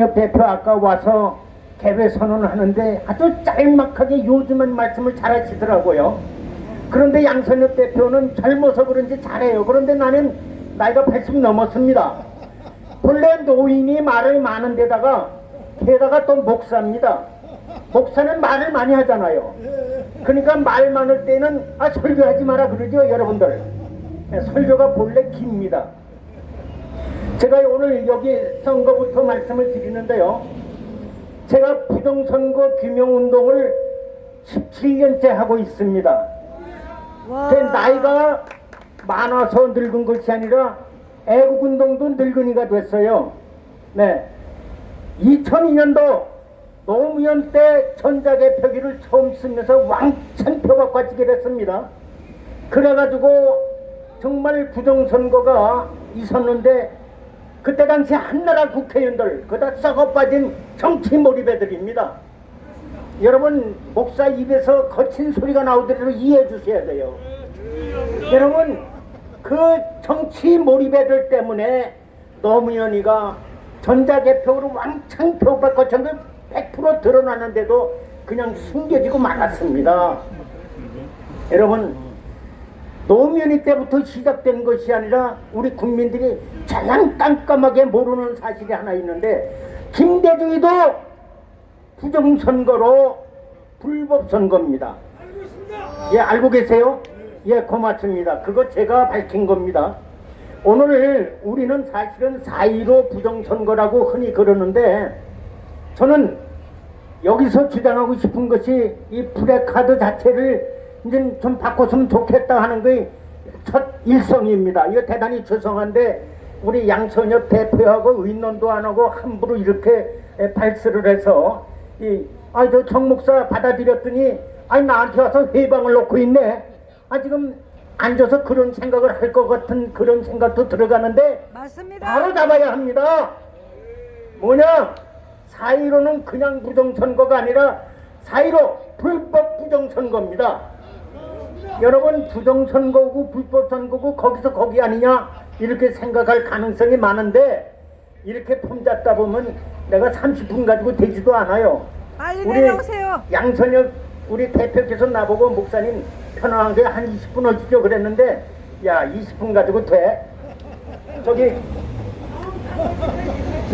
옆 대표 아까 와서 개회 선언을 하는데 아주 짤막하게 요즘은 말씀을 잘 하시더라고요. 그런데 양선엽 대표는 젊어서 그런지 잘해요. 그런데 나는 나이가 80 넘었습니다. 본래 노인이 말을 많은 데다가 게다가 또 목사입니다. 목사는 말을 많이 하잖아요. 그러니까 말 많을 때는 아 설교하지 마라 그러죠 여러분들. 네, 설교가 본래 깁니다. 제가 오늘 여기 선거부터 말씀을 드리는데요. 제가 부정선거 규명운동을 17년째 하고 있습니다. 제 나이가 많아서 늙은 것이 아니라 애국운동도 늙은이가 됐어요. 네. 2002년도 노무현 때 전자개표기를 처음 쓰면서 왕창 표가 찌게 됐습니다. 그래가지고 정말 부정선거가 있었는데 그때 당시 한나라 국회의원들 그다 썩어 빠진 정치 몰입애들입니다. 여러분 목사 입에서 거친 소리가 나오더라도 이해해 주셔야 돼요. 여러분 그 정치 몰입애들 때문에 노무현이가 전자개표로 왕창 표가 거친 걸100% 드러나는데도 그냥 숨겨지고 말았습니다. 여러분 노무현이 때부터 시작된 것이 아니라 우리 국민들이 가장 깜깜하게 모르는 사실이 하나 있는데 김대중이도 부정선거로 불법선거입니다. 예, 알고 계세요? 예, 고맙습니다. 그거 제가 밝힌 겁니다. 오늘 우리는 사실은 4.15 부정선거라고 흔히 그러는데 저는 여기서 주장하고 싶은 것이 이 프레카드 자체를 이제 좀 바꿨으면 좋겠다 하는 게 첫 일성입니다. 이거 대단히 죄송한데 우리 양선엽 대표하고 의논도 안 하고 함부로 이렇게 발설을 해서 이아저 정 목사 받아들였더니 아니 나한테 와서 회방을 놓고 있네. 아 지금 앉아서 그런 생각을 할 것 같은 그런 생각도 들어가는데 맞습니다. 바로 잡아야 합니다. 뭐냐? 4.15는 그냥 부정선거가 아니라 4.15 불법 부정선거입니다. 여러분 부정선거고 불법선거고 거기서 거기 아니냐 이렇게 생각할 가능성이 많은데 이렇게 품 잡다 보면 내가 30분 가지고 되지도 않아요. 빨리 내려오세요. 양선혁 우리 대표께서 나보고 목사님 편안하게 한 20분 하시죠 그랬는데 야 20분 가지고 돼? 저기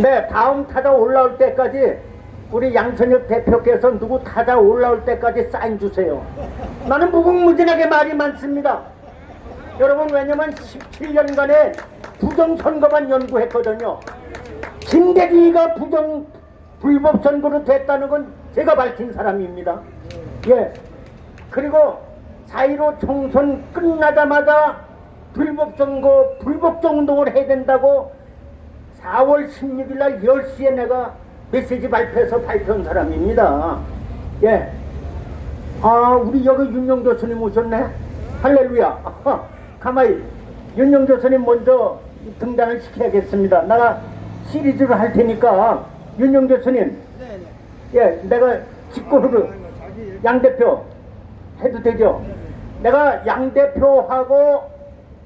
네 다음 타자 올라올 때까지 우리 양선혁 대표께서 누구 타자 올라올 때까지 사인 주세요. 나는 무궁무진하게 말이 많습니다. 여러분 왜냐면 17년간의 부정선거만 연구했거든요. 김대중이가 부정 불법 선거로 됐다는 건 제가 밝힌 사람입니다. 예. 그리고 4.15 총선 끝나자마자 불법 선거, 불법 운동을 해야 된다고 4월 16일 날 10시에 내가 메시지 발표해서 발표한 사람입니다. 예. 아, 우리 여기 윤영 교수님 오셨네? 할렐루야. 아하, 가만히. 윤영 교수님 먼저 등단을 시켜야겠습니다. 내가 시리즈를 할 테니까, 윤영 교수님. 예, 내가 직권으로 양 대표 해도 되죠? 내가 양 대표하고,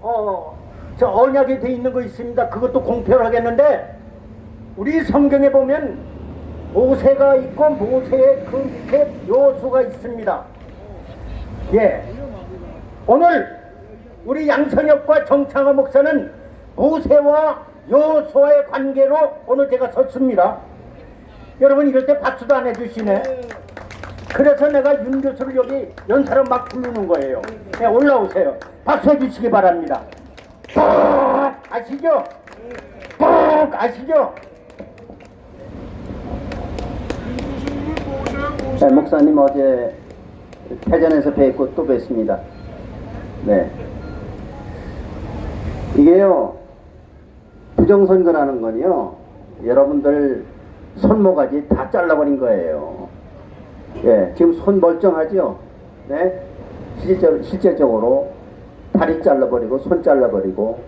어, 저 언약이 돼 있는 거 있습니다. 그것도 공표를 하겠는데, 우리 성경에 보면 모세가 있고 모세의 그 밑에 요수가 있습니다. 예. 오늘 우리 양선혁과 정창화 목사는 모세와 요수와의 관계로 오늘 제가 섰습니다. 여러분 이럴 때 박수도 안 해주시네. 그래서 내가 윤 교수를 여기 연사로 막 부르는 거예요. 네, 올라오세요. 박수 해주시기 바랍니다. 꼭 아시죠? 꼭 아시죠? 네, 목사님 어제 패전에서 뵙고 또 뵙습니다. 네. 이게요, 부정선거라는 건요, 여러분들 손모가지 다 잘라버린 거예요. 예, 지금 손 멀쩡하죠? 네? 실제적으로, 실제적으로 다리 잘라버리고, 손 잘라버리고,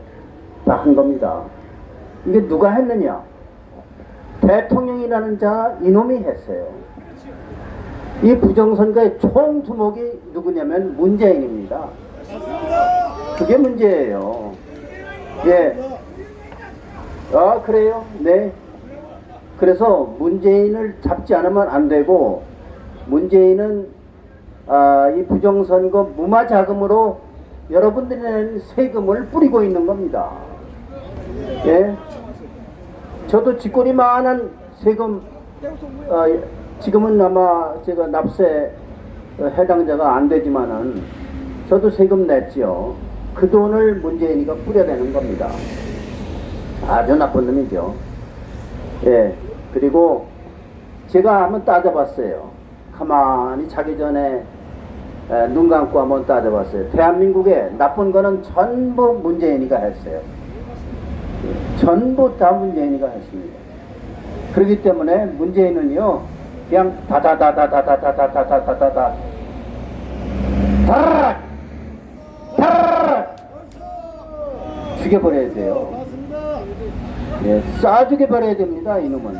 다 한 겁니다. 이게 누가 했느냐? 대통령이라는 자, 이놈이 했어요. 이 부정선거의 총 두목이 누구냐면 문재인입니다. 그게 문제예요. 예. 아, 그래요? 네. 그래서 문재인을 잡지 않으면 안 되고 문재인은 아, 이 부정선거 무마 자금으로 여러분들이 낸 세금을 뿌리고 있는 겁니다. 예. 저도 쥐꼬리만한 세금 어, 지금은 아마 제가 납세 어, 해당자가 안 되지만은 저도 세금 냈지요. 그 돈을 문재인이가 뿌려대는 겁니다. 아주 나쁜 놈이죠. 예. 그리고 제가 한번 따져봤어요. 가만히 자기 전에 에, 눈 감고 한번 따져봤어요. 대한민국에 나쁜 거는 전부 문재인이가 했어요. 예, 전부 다 문재인이가 했습니다. 그렇기 때문에 문재인은요, 그냥 다다다다다다다다다다다다 다라락 다라락 죽여버려야 돼요. 예, 쏴 죽여버려야 됩니다, 이놈은.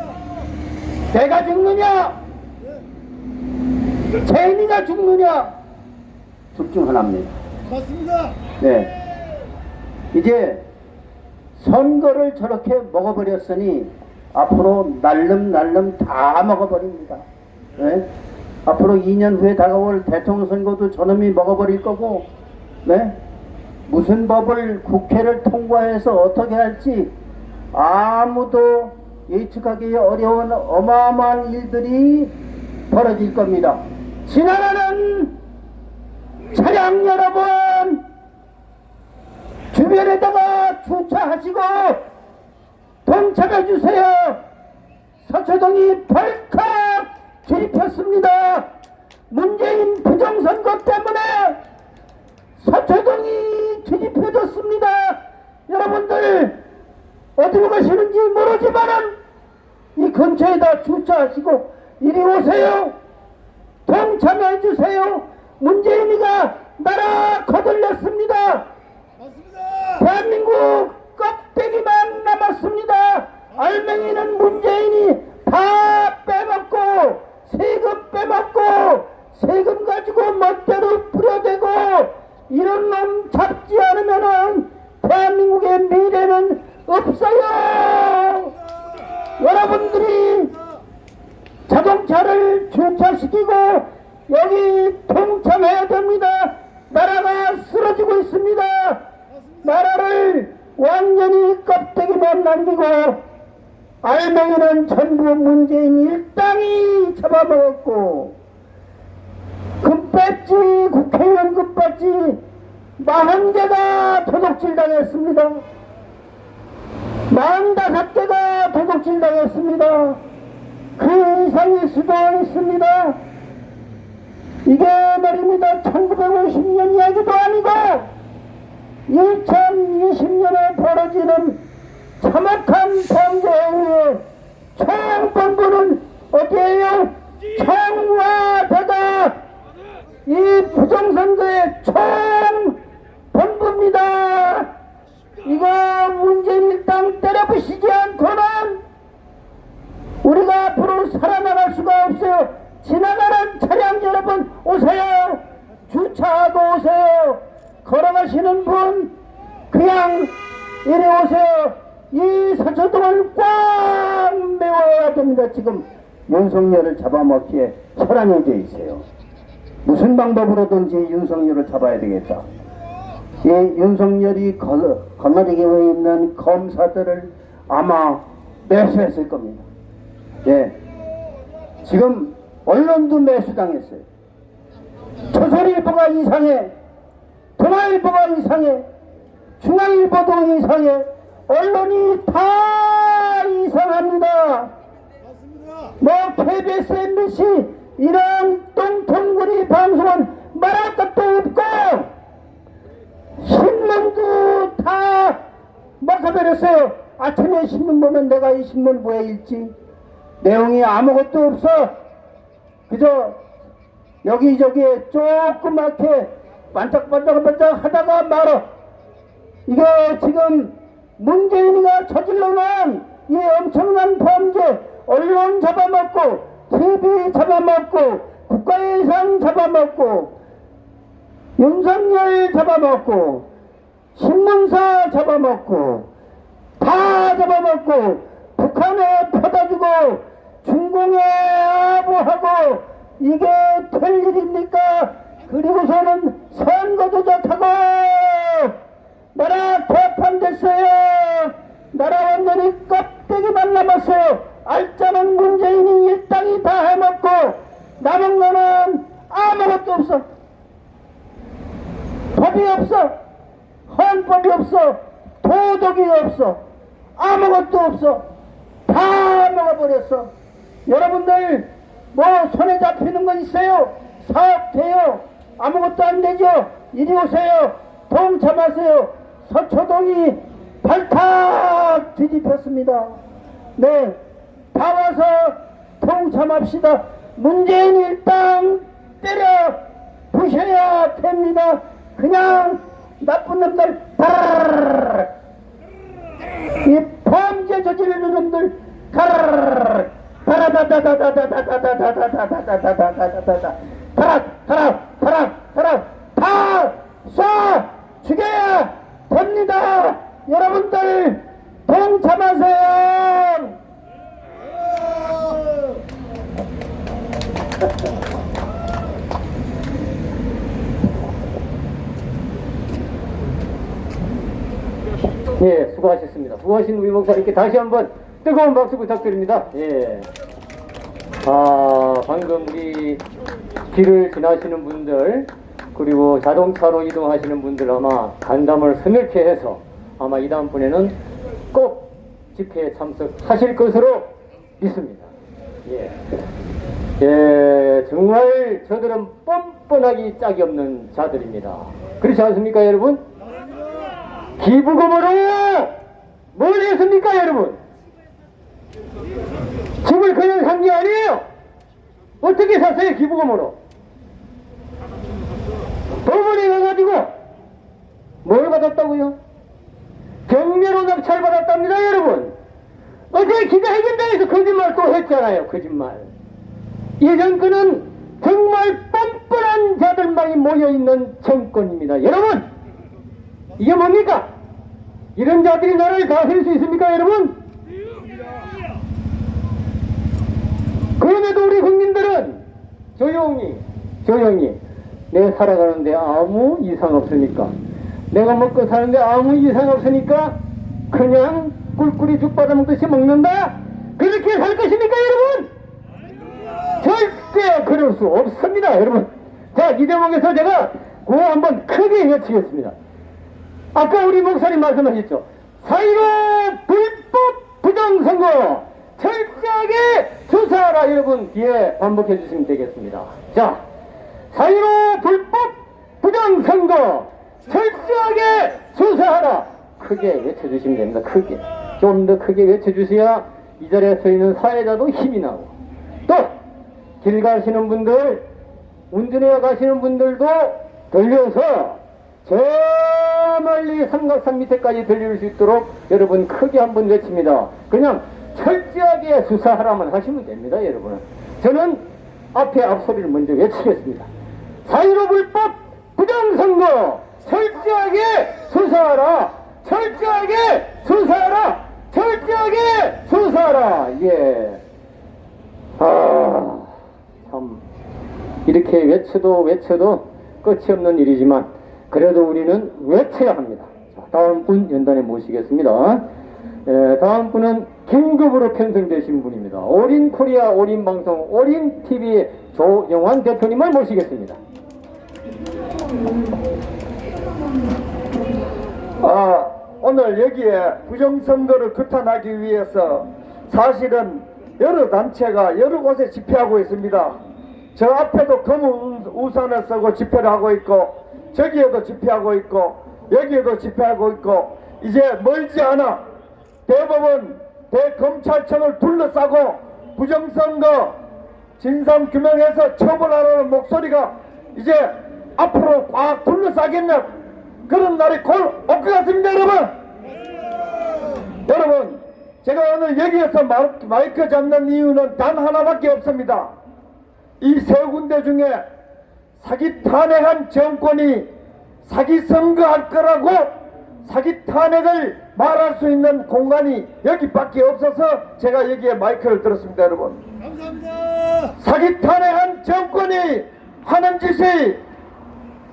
내가 죽느냐? 재인이가 죽느냐? 둘 중 하나입니다. 맞습니다. 네. 이제 선거를 저렇게 먹어버렸으니 앞으로 날름 날름 다 먹어버립니다. 네? 앞으로 2년 후에 다가올 대통령 선거도 저놈이 먹어버릴 거고, 네? 무슨 법을 국회를 통과해서 어떻게 할지 아무도 예측하기 어려운 어마어마한 일들이 벌어질 겁니다. 지나가는 차량 여러분 주변에다가 주차하시고 동참해 주세요. 서초동이 벌컥 뒤집혔습니다. 문재인 부정선거 때문에 서초동이 뒤집혀졌습니다. 여러분들 어디로 가시는지 모르지만은 이 근처에다 주차하시고 이리 오세요. 동참해 주세요. 문재인이가 나라 거들렸습니다. 맞습니다. 대한민국 껍데기만 남았습니다. 알맹이는 문재인이 다 빼먹고 세금 빼먹고 세금 가지고 멋대로 뿌려대고 이런 놈 잡지 않으면은 대한민국의 미래는 없어요. 여러분들이 자동차를 주차시키고 여기 동참해야 됩니다. 나라가 쓰러지고 있습니다. 나라를 완전히 껍데기만 남기고 알맹이는 전부 문재인 일당이 잡아먹었고 금배지 국회의원 금배지 마흔 개가 도둑질 당했습니다. 마흔 다섯 개가 도둑질 당했습니다. 그 이상일 수도 있습니다. 이게 말입니다. 1950년 이야기도 아니고 2020년에 벌어지는 참혹한 범죄의 총본부는 어디에요? 청와대가 이 부정선거의 총본부입니다. 이거 문재인 일당 때려부시지 않고는 우리가 앞으로 살아나갈 수가 없어요. 지나가는 차량 여러분 오세요. 주차하고 오세요. 걸어가시는 분 그냥 이리 오세요. 이 서초동을 꽉 메워야 됩니다. 지금 윤석열을 잡아먹기에 혈안이 돼 있어요. 방법으로든지 윤석열을 잡아야 되겠다. 이 윤석열이 거- 거느리고 있는 검사들을 아마 매수했을 겁니다. 예. 지금 언론도 매수당했어요. 조선일보가 이상해. 동아일보가 이상해. 중앙일보도 이상해. 언론이 다 이상합니다. 뭐 KBS, MBC 이런 똥통구리 방송은 말할 것도 없고 신문도 다 막아버렸어요. 아침에 신문 보면 내가 이 신문 뭐에 읽지? 내용이 아무것도 없어. 그저 여기저기에 조그맣게 반짝반짝반짝 하다가 말어. 이거 지금 문재인이가 저질러 놓은 이 엄청난 범죄, 언론 잡아먹고, TV 잡아먹고, 국가 예산 잡아먹고, 윤석열 잡아먹고, 신문사 잡아먹고, 다 잡아먹고, 북한 북한에 퍼다주고 중공에 아부하고 이게 될 일입니까? 그리고서는 선거 조작하고 나라 개판됐어요. 나라 완전히 껍데기만 남았어요. 알짜는 문재인이 일당이 다 해먹고 남은 거는 아무것도 없어. 법이 없어. 헌법이 없어. 도덕이 없어. 아무것도 없어. 다 먹어버렸어. 여러분들 뭐 손에 잡히는 거 있어요? 사업 돼요? 아무것도 안 되죠? 이리 오세요. 동참하세요. 서초동이 발탁 뒤집혔습니다. 네, 다 와서 동참합시다. 문재인 일당 때려 부셔야 됩니다. 그냥 나쁜 놈들 다르르르 이 범죄 저지르는 놈들 가르르르 다라다다다다다다다다다다다다다다다다다 다라 다라 다라 다라 다쏴 죽여야 됩니다 여러분들 동참하세요 예, 수고하셨습니다. 수고하신 우리 목사님께 다시 한번 뜨거운 박수 부탁드립니다. 예. 아, 방금 우리 길을 지나시는 분들, 그리고 자동차로 이동하시는 분들 아마 간담을 스늘케 해서 아마 이 다음번에는 꼭 집회에 참석하실 것으로 믿습니다. 예. 예, 정말 저들은 뻔뻔하기 짝이 없는 자들입니다. 그렇지 않습니까, 여러분? 기부금으로 뭘 했습니까 여러분? 집을 그냥 산 게 아니에요. 어떻게 샀어요 기부금으로? 법원에 가가지고 뭘 받았다고요? 경매로 낙찰 받았답니다 여러분. 어제 기자회견장에서 거짓말 또 했잖아요 거짓말. 이 정권은 정말 뻔뻔한 자들만이 모여있는 정권입니다 여러분. 이게 뭡니까? 이런 자들이 나라를 다스릴 수 있습니까, 여러분? 그럼에도 우리 국민들은 조용히, 조용히, 내 살아가는데 아무 이상 없으니까, 내가 먹고 사는데 아무 이상 없으니까, 그냥 꿀꿀이 죽 받아먹듯이 먹는다? 그렇게 살 것입니까, 여러분? 절대 그럴 수 없습니다, 여러분. 자, 이 대목에서 제가 구호 한번 크게 외치겠습니다. 아까 우리 목사님 말씀하셨죠. 사이로 불법 부정선거 철저하게 조사하라 여러분 뒤에 반복해 주시면 되겠습니다. 자, 사이로 불법 부정선거 철저하게 조사하라 크게 외쳐주시면 됩니다. 크게 좀 더 크게 외쳐주셔야 이 자리에 서 있는 사회자도 힘이 나고 또 길 가시는 분들 운전해 가시는 분들도 들려서 저 멀리 삼각산 밑에까지 들릴 수 있도록 여러분 크게 한번 외칩니다. 그냥 철저하게 수사하라만 하시면 됩니다, 여러분. 저는 앞에 앞소리를 먼저 외치겠습니다. 사유로 불법 부정선거 철저하게 수사하라. 철저하게 수사하라. 철저하게 수사하라. 예. 아, 참. 이렇게 외쳐도 외쳐도 끝이 없는 일이지만 그래도 우리는 외쳐야 합니다. 자, 다음 분 연단에 모시겠습니다. 에, 다음 분은 긴급으로 편성되신 분입니다. 올인 코리아 올인 방송 올인 TV의 조영환 대표님을 모시겠습니다. 아, 오늘 여기에 부정선거를 규탄하기 위해서 사실은 여러 단체가 여러 곳에 집회하고 있습니다. 저 앞에도 검은 우산을 쓰고 집회를 하고 있고 저기에도 집회하고 있고 여기에도 집회하고 있고 이제 멀지 않아 대법원 대검찰청을 둘러싸고 부정선거 진상규명해서 처벌하라는 목소리가 이제 앞으로 꽉 둘러싸겠네 그런 날이 곧올 것 같습니다 여러분. 여러분 제가 오늘 여기에서 마, 마이크 잡는 이유는 단 하나밖에 없습니다. 이 세 군데 중에 사기 탄핵한 정권이 사기 선거할 거라고 사기 탄핵을 말할 수 있는 공간이 여기밖에 없어서 제가 여기에 마이크를 들었습니다, 여러분. 감사합니다. 사기 탄핵한 정권이 하는 짓이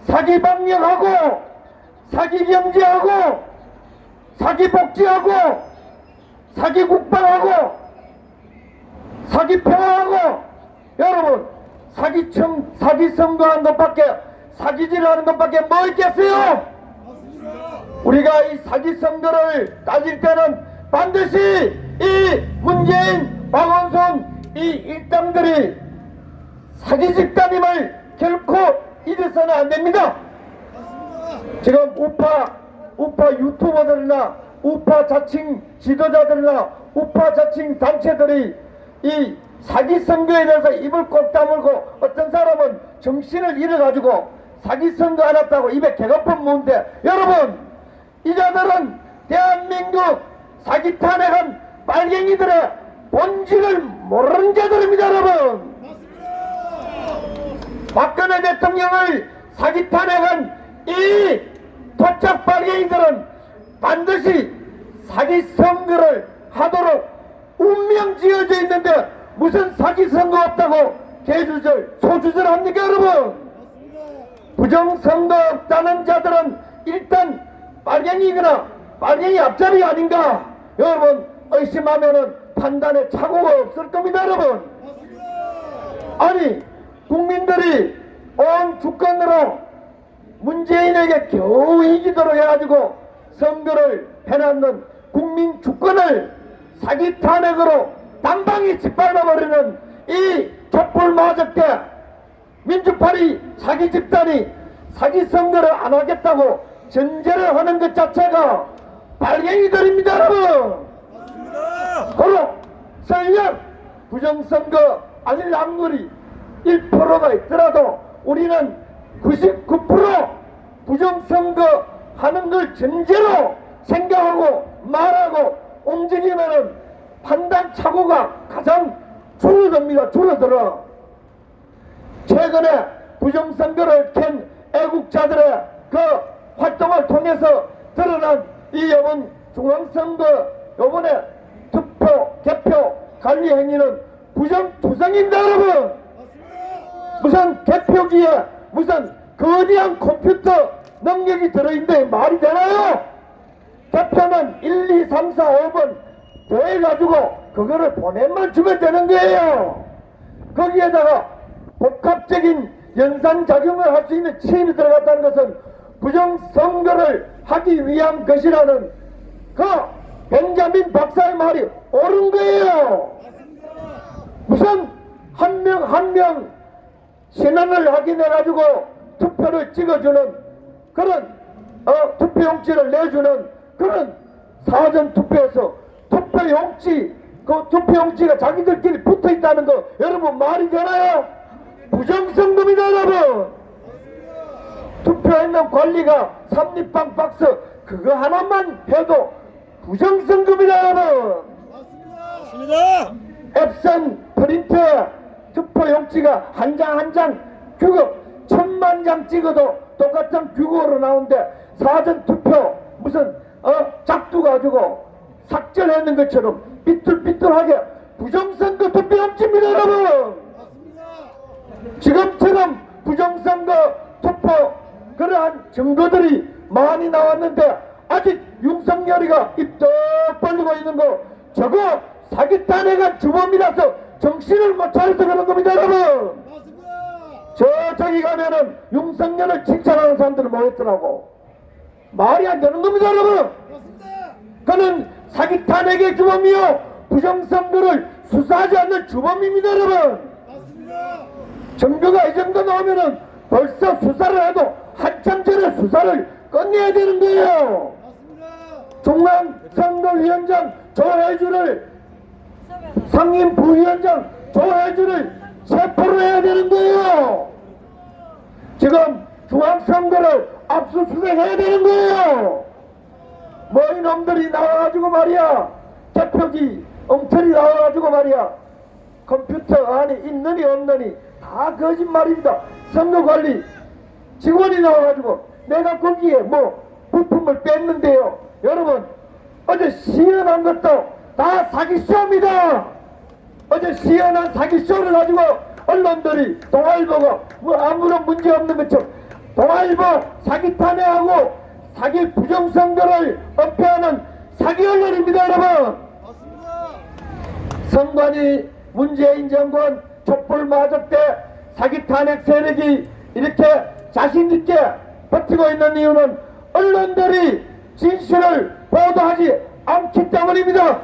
사기 방역하고 사기 경제하고 사기 복지하고 사기 국방하고 사기 평화하고 여러분 사기청 사기 선거한 것밖에 사기질 하는 것밖에 뭐 있겠어요? 우리가 이 사기 선거를 따질 때는 반드시 이 문재인, 박원순 이 일당들이 사기 집단임을 결코 잊어서는 안 됩니다. 지금 우파 우파 유튜버들이나 우파 자칭 지도자들이나 우파 자칭 단체들이 이 사기 선거에 대해서 입을 꼭 다물고 어떤 사람은 정신을 잃어가지고 사기 선거 안 했다고 입에 개거품 무는데 여러분 이 자들은 대한민국 사기 탄핵한 빨갱이들의 본질을 모르는 자들입니다 여러분. 박근혜 대통령을 사기 탄핵한 이 토착 빨갱이들은 반드시 사기 선거를 하도록 운명 지어져 있는데 무슨 사기 선거 없다고 개주절 소주절 합니까 여러분 맞습니다. 부정 선거 없다는 자들은 일단 빨갱이거나 빨갱이 앞자리 아닌가 여러분 의심하면은 판단에 착오가 없을 겁니다 여러분. 아니 국민들이 온 주권으로 문재인에게 겨우 이기도록 해가지고 선거를 해놨는 국민 주권을 사기 탄핵으로 단방에 짓밟아버리는 이 촛불 마적대 민주파리 사기 집단이 사기 선거를 안 하겠다고 전제를 하는 것 자체가 빨갱이들입니다 여러분. 바로 설령 부정선거 아닐 확률이 1%가 있더라도 우리는 99% 부정선거 하는 걸 전제로 생각하고 말하고 움직이면은 판단 착오가 가장 줄어듭니다 줄어들어 최근에 부정선거를 캔 애국자들의 그 활동을 통해서 드러난 이 이번 중앙선거 요번에 투표, 개표, 관리 행위는 부정투성입니다 여러분. 무슨 개표기에 무슨 거대한 컴퓨터 능력이 들어있는데 말이 되나요? 개표는 1, 2, 3, 4, 5번 더해가지고 그거를 보내만 주면 되는 거예요 거기에다가 복합적인 연산작용을 할 수 있는 체인이 들어갔다는 것은 부정선거를 하기 위한 것이라는 그 벤자민 박사의 말이 옳은 거예요. 무슨 한 명 한 명 신원을 확인해 가지고 투표를 찍어주는 그런 어, 투표용지를 내주는 그런 사전 투표에서 투표용지 그 투표용지가 자기들끼리 붙어 있다는 거 여러분 말이 되나요? 부정선거입니다 여러분 투표했는 관리가 삼립방 박스 그거 하나만 해도 부정선거입니다 여러분 맞습니다. 앱선 프린트 투표 용지가 한 장 한 장 규격 천만 장 찍어도 똑같은 규격으로 나오는데 사전 투표 무슨 어 작두 가지고 삭제했는 것처럼 삐뚤삐뚤하게 부정선거 투표 용지입니다 여러분. 지금처럼 부정선거 투표 그러한 증거들이 많이 나왔는데 아직 윤석열이가 입떡 벌리고 있는 거 저거 사기 탄핵한 주범이라서 정신을 못 차려서 그런 겁니다 여러분 맞습니다. 저쪽이 가면은 윤석열을 칭찬하는 사람들이 모였더라고 말이 안 되는 겁니다 여러분. 그는 사기 탄핵의 주범이요 부정선거를 수사하지 않는 주범입니다 여러분 맞습니다. 증거가 이 정도 나오면은 벌써 수사를 해도 한참 전에 수사를 끝내야 되는 거예요. 중앙선거위원장 조혜주를 상임 부위원장 조혜주를 체포를 해야 되는 거예요. 지금 중앙선거를 압수수색해야 되는 거예요. 뭐 이놈들이 나와가지고 말이야 개표기 엉터리 나와가지고 말이야 컴퓨터 안에 있느니 없느니 다 거짓말입니다. 선거관리 직원이 나와가지고 내가 거기에 뭐 부품을 뺐는데요. 여러분, 어제 시연한 것도 다 사기쇼입니다. 어제 시연한 사기쇼를 가지고 언론들이 동아일보가 뭐 아무런 문제 없는 것처럼 동아일보 사기 탄핵하고 사기 부정선거를 엄폐하는 사기 언론입니다, 여러분. 맞습니다. 선관위 문재인 정권 촛불 마적 때 사기 탄핵 세력이 이렇게 자신 있게 버티고 있는 이유는 언론들이 진실을 보도하지 않기 때문입니다.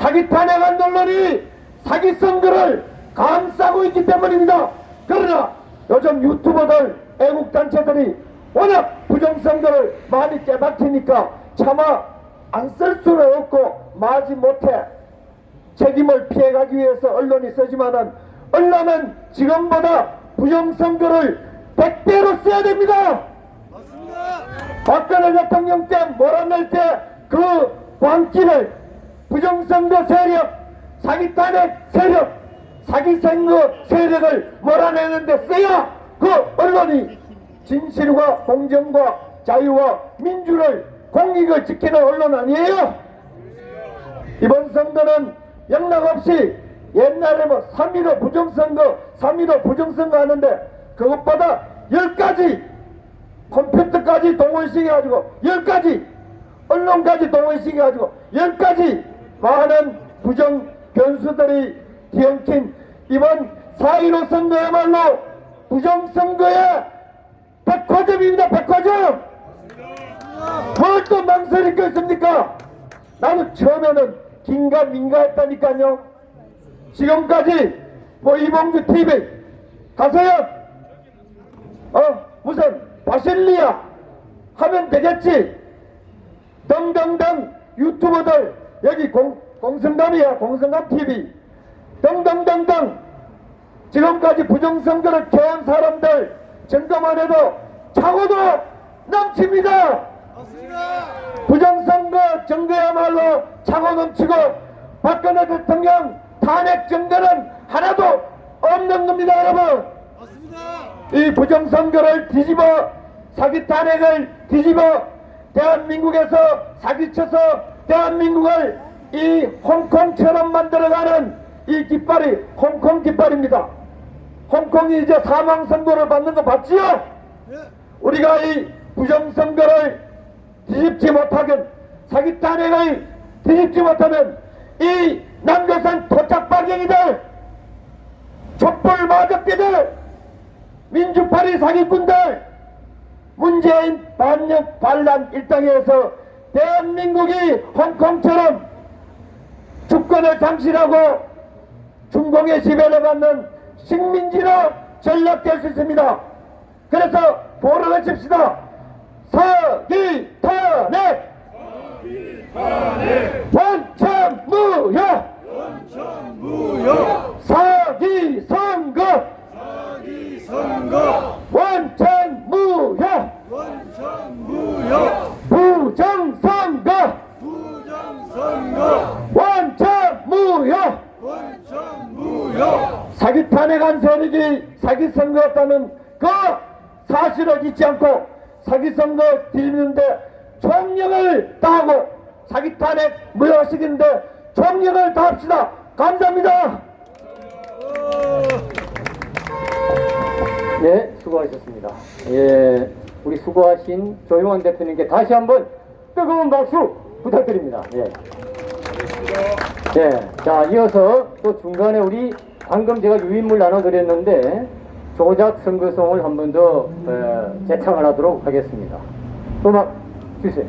사기 탄핵한 언론이 사기 선거를 감싸고 있기 때문입니다. 그러나 요즘 유튜버들 애국단체들이 워낙 부정선거를 많이 깨박히니까 차마 안 쓸 수는 없고 마지 못해 책임을 피해가기 위해서 언론이 쓰지만은 언론은 지금보다 부정선거를 100배로 써야 됩니다. 맞습니다. 박근혜 대통령 때 몰아낼 때 그 광기를 부정선거 세력, 사기 탄핵 세력, 사기 선거 세력을 몰아내는데 써야 그 언론이 진실과 공정과 자유와 민주를 공익을 지키는 언론 아니에요? 이번 선거는 영락없이 옛날에 뭐 3.15 부정선거, 3.15 부정선거 하는데 그것보다 10가지 컴퓨터까지 동원시켜가지고 10가지 언론까지 동원시켜가지고 10가지 많은 부정 변수들이 뒤엉킨 이번 4.15 선거야말로 부정선거의 백화점입니다 백화점! 뭘 또 망설일 거 있습니까? 나는 처음에는 긴가 민가 했다니까요. 지금까지 뭐 이봉규 TV 가서요 어 무슨 바실리아 하면 되겠지? 등등등 유튜버들 여기 공, 공성감이야 공성감 TV 등등등등 지금까지 부정선거를 캐온 사람들 증거만 해도 차고도 넘칩니다. 부정선거 증거야말로 차고 넘치고 박근혜 대통령 탄핵 증거는 하나도 없는 겁니다 여러분. 이 부정선거를 뒤집어 사기 탄핵을 뒤집어 대한민국에서 사기쳐서 대한민국을 이 홍콩처럼 만들어가는 이 깃발이 홍콩 깃발입니다. 홍콩이 이제 사망 선고를 받는 거 봤지요? 예. 우리가 이 부정 선거를 뒤집지 못하면 사기 탄핵을 뒤집지 못하면 이 남조선 토착발갱이들 촛불 마적대들 민주파리 사기꾼들 문재인 반역 반란 일당에서 대한민국이 홍콩처럼 주권을 장신하고 중공의 지배를 받는 식민지로 전락될 수 있습니다. 그래서 보를 외칩시다. 사기 탄핵! 원천 무효! 무효. 사기 선거! 이 선거. 원천 무효! 원천 무효. 부정 선거! 부정 선거. 원천 무효! 원천 무효. 사기 탄핵한 세력이 사기 선거였다는 그 사실을 잊지 않고 사기 선거 뒤집는데 총력을 다하고 사기 탄핵 무효시키는데 총력을 다합시다. 감사합니다. 네, 수고하셨습니다. 예, 우리 수고하신 조용원 대표님께 다시 한번 뜨거운 박수 부탁드립니다. 예. 네, 자 이어서 또 중간에 우리 방금 제가 유인물 나눠드렸는데 조작 선거송을 한 번 더 재창을 하도록 하겠습니다. 음악 주세요.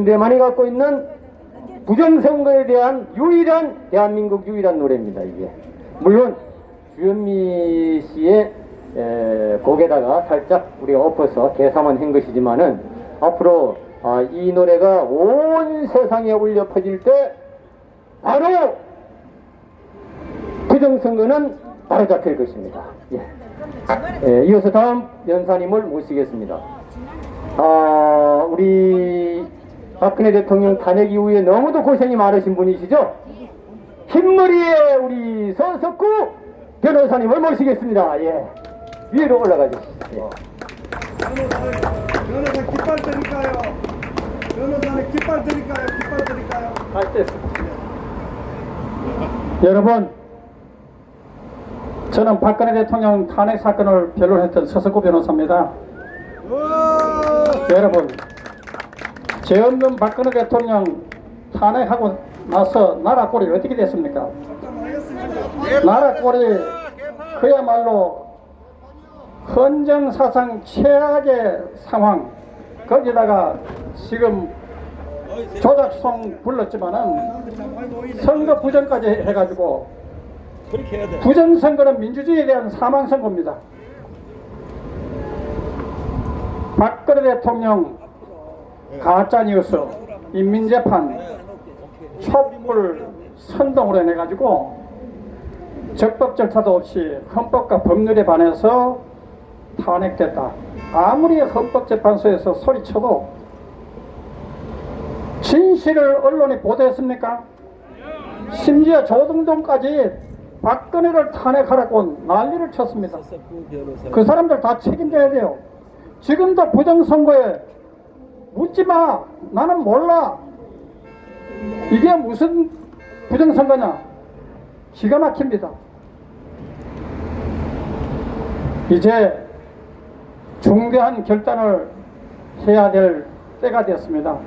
국민연대만이 갖고 있는 부정선거에 대한 유일한 대한민국 유일한 노래입니다. 이게 물론 주현미 씨의 에, 곡에다가 살짝 우리가 엎어서 개사만 한 것이지만은 앞으로 아, 이 노래가 온 세상에 울려 퍼질 때 바로 부정선거는 바로잡힐 것입니다. 예. 예, 이어서 다음 연사님을 모시겠습니다. 아, 우리 박근혜 대통령 탄핵 이후에 너무도 고생이 많으신 분이시죠? 흰머리에 우리 서석구 변호사님을 모시겠습니다. 예. 위로 올라가 주시죠. 예. 변호사 깃발 드릴까요? 변호사는 깃발 드릴까요? 깃발 드릴까요? 여러분, 저는 박근혜 대통령 탄핵 사건을 변론했던 서석구 변호사입니다. 여러분, 죄 없는 박근혜 대통령 탄핵하고 나서 나라 꼴이 어떻게 됐습니까? 나라 꼴이 그야말로 헌정사상 최악의 상황, 거기다가 지금 조작송 불렀지만은 선거 부정까지 해가지고 부정선거는 민주주의에 대한 사망선거입니다. 박근혜 대통령 가짜 뉴스 인민재판 촛불 선동으로 해가지고 적법 절차도 없이 헌법과 법률에 반해서 탄핵됐다. 아무리 헌법재판소에서 소리쳐도 진실을 언론이 보도했습니까? 심지어 조동동까지 박근혜를 탄핵하라고 난리를 쳤습니다. 그 사람들 다 책임져야 돼요. 지금도 부정선거에 묻지 마. 나는 몰라. 이게 무슨 부정선거냐? 기가 막힙니다. 이제 중대한 결단을 해야 될 때가 됐습니다.